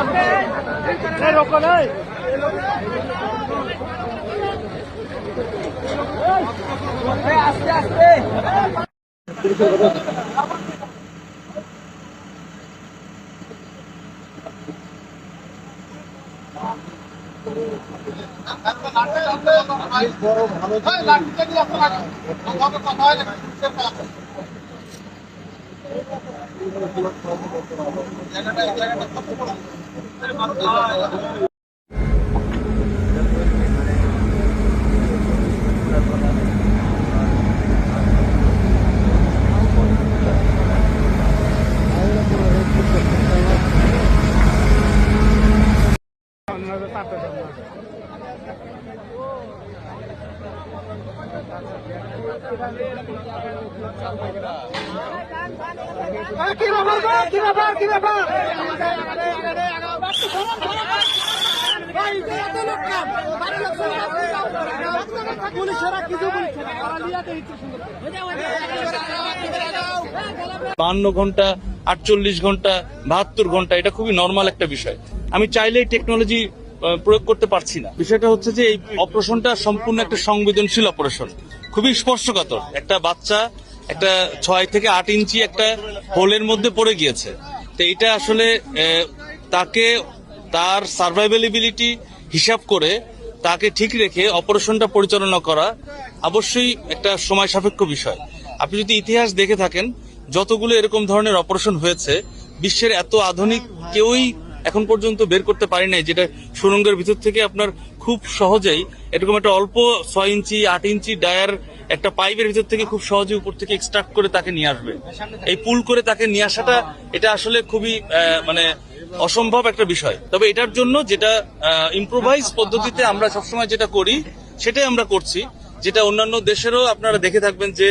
কি ব্যাপার গো? কি ব্যাপার কি ব্যাপার পুলিশেরা কিছু বলছে না তারা লিয়াতে ইচ্ছে সুন্দর ঘণ্টা, আটচল্লিশ ঘণ্টা, বাহাত্তর ঘণ্টা, এটা খুবই নর্মাল একটা বিষয়। আমি চাইলেই টেকনোলজি প্রয়োগ করতে পারছি না। বিষয়টা হচ্ছে যে এই অপারেশনটা সম্পূর্ণ একটা সংবেদনশীল অপারেশন। খুবই স্পর্শকাতর। একটা বাচ্চা একটা ছয় থেকে আট ইঞ্চি একটা হোলের মধ্যে পড়ে গিয়েছে। তো এটা আসলে তাকে তার সার্ভাইভেলিবিলিটি হিসাব করে তাকে ঠিক রেখে অপারেশনটা পরিচালনা করা অবশ্যই একটা সময় সাপেক্ষ বিষয়। আপনি যদি ইতিহাস দেখে থাকেন, যতগুলো এরকম ধরনের অপারেশন হয়েছে, বিশ্বের এত আধুনিক কেউই এখন পর্যন্ত বের করতে পারি নাই, যেটা সুরঙ্গের ভিতর থেকে আপনার খুব সহজেই এরকম একটা অল্প ছয় ইঞ্চি, আট ইঞ্চি ডায়ার একটা পাইপের ভিতর থেকে খুব সহজে উপর থেকে এক্সট্রাক্ট করে তাকে নিয়ে আসবে। এই পুল করে তাকে নিয়ে আসাটা, এটা আসলে খুবই মানে অসম্ভব একটা বিষয়। তবে এটার জন্য যেটা ইম্প্রোভাইজ পদ্ধতিতে আমরা সবসময় যেটা করি, সেটাই আমরা করছি। যেটা অন্যান্য দেশেরও আপনারা দেখে থাকবেন যে,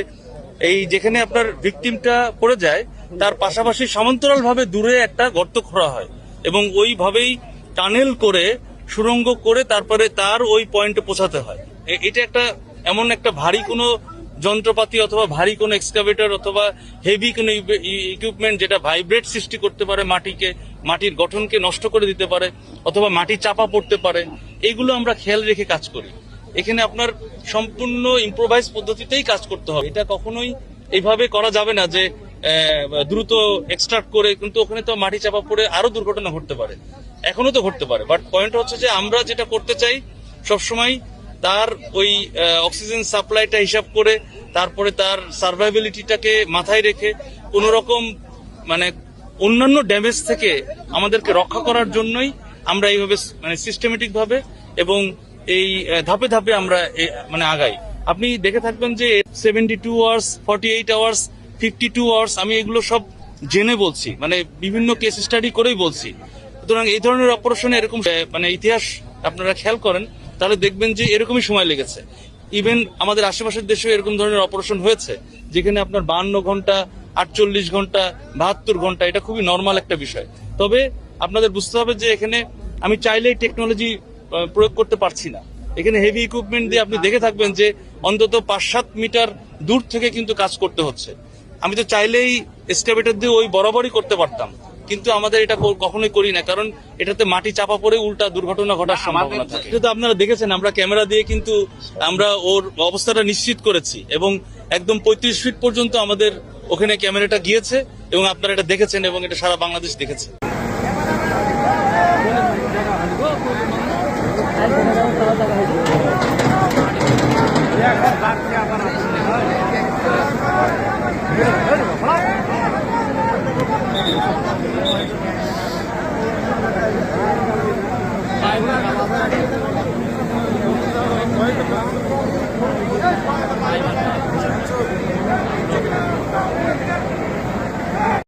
এই যেখানে আপনার ভিকটিমটা পড়ে যায়, তার পাশাপাশি সমান্তরাল ভাবে দূরে একটা গর্ত খোঁড়া হয়। এবং ওইভাবেই টানেল করে সুরঙ্গ করে তারপরে তার ওই পয়েন্টে পৌঁছাতে হয়। এটা একটা এমন একটা ভারী কোনো যন্ত্রপাতি অথবা ভারী কোনো এক্সকাভেটর অথবা হেভি কোনো ইকুইপমেন্ট যেটা ভাইব্রেট সৃষ্টি করতে পারে মাটিকে, মাটির গঠনকে নষ্ট করে দিতে পারে অথবা মাটি চাপা পড়তে পারে এইগুলো আমরা খেয়াল রেখে কাজ করি। এখানে আপনার সম্পূর্ণ ইম্প্রোভাইজ পদ্ধতিতেই কাজ করতে হবে। এটা কখনোই এইভাবে করা যাবে না যে দ্রুত এক্সট্রাক্ট করে কিন্তু ওখানে তো মাটি চাপা পড়ে আরও দুর্ঘটনা ঘটতে পারে। এখনও তো ঘটতে পারে বাট পয়েন্ট হচ্ছে যে আমরা যেটা করতে চাই সবসময় তার ওই অক্সিজেন সাপ্লাইটা হিসাব করে, তারপরে তার সার্ভাইবিলিটিটাকে মাথায় রেখে কোন রকম মানে অন্যান্য ড্যামেজ থেকে আমাদেরকে রক্ষা করার জন্যই আমরা এইভাবে মানে সিস্টেমেটিক ভাবে এবং এই ধাপে ধাপে আমরা মানে আগাই। আপনি দেখে থাকবেন যে seventy two hours forty eight hours fifty two hours আমি এগুলো সব জেনে বলছি। মানে বিভিন্ন কেস স্টাডি করেই বলছি। সুতরাং এই ধরনের অপারেশনে এরকম মানে ইতিহাস আপনারা খেয়াল করেন, তাহলে দেখবেন যে এরকমই সময় লেগেছে। ইভেন আমাদের আশেপাশের দেশেও এরকম ধরনের অপারেশন হয়েছে, যেখানে আপনার বাহান্ন ঘণ্টা, আটচল্লিশ ঘণ্টা, বাহাত্তর ঘণ্টা, এটা খুবই নর্মাল একটা বিষয়। তবে আপনাদের বুঝতে হবে যে এখানে আমি চাইলেই টেকনোলজি প্রয়োগ করতে পারছি না। এখানে হেভি ইকুইপমেন্ট দিয়ে আপনি দেখে থাকবেন যে অন্তত পাঁচ সাত মিটার দূর থেকে কিন্তু কাজ করতে হচ্ছে। আমি তো চাইলেই এক্সকাভেটর দিয়ে ওই বরাবরই করতে পারতাম। কিন্তু আমাদের এটা কখনোই করি না কারণ এটাতে মাটি চাপা পড়ে উল্টা দুর্ঘটনা ঘটার সম্ভাবনা থাকে। এটা তো আপনারা দেখেছেন আমরা ক্যামেরা দিয়ে কিন্তু আমরা ওর অবস্থাটা নিশ্চিত করেছি এবং একদম পঁয়ত্রিশ ফিট পর্যন্ত আমাদের ওখানে ক্যামেরাটা গিয়েছে এবং আপনারা এটা দেখেছেন এবং এটা সারা বাংলাদেশ দেখেছে। Yeah.